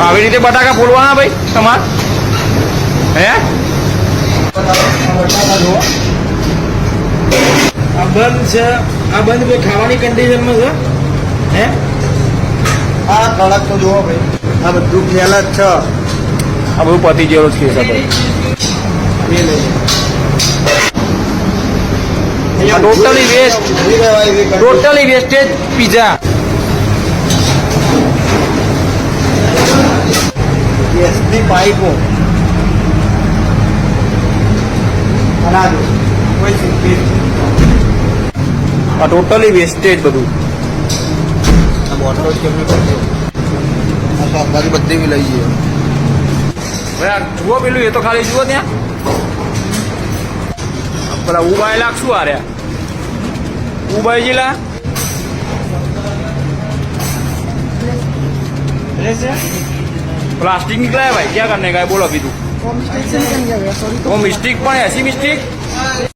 આવી રીતે બટાકા ફોડવાના ભાઈ તમાર? હે? આ બંધ છે. આ બંધ કોઈ ખાવાની કન્ડિશનમાં છે. હે? આ કડક તો જુઓ ભાઈ. આ બધું ખ્યાલ જ છે. આ બધું પતી જેવો જ છે ભાઈ. Totally waste. Totally wastage pizza ગેસની પાઇપો આ ટોટલી વેસ્ટેજ બધું. શાકભાજી બધી બી લઈ જઈએ. જુઓ પેલું એ તો ખાલી જુઓ ત્યાં. પેલા ઊભા લાગશું આ રહ્યા ઉબાઈ જેલા પ્લાસ્ટિક નીકળાય ભાઈ ક્યાં કરને કાંઈ બોલો કીધું તો. મિસ્ટેક પણ એસી મિસ્ટેક?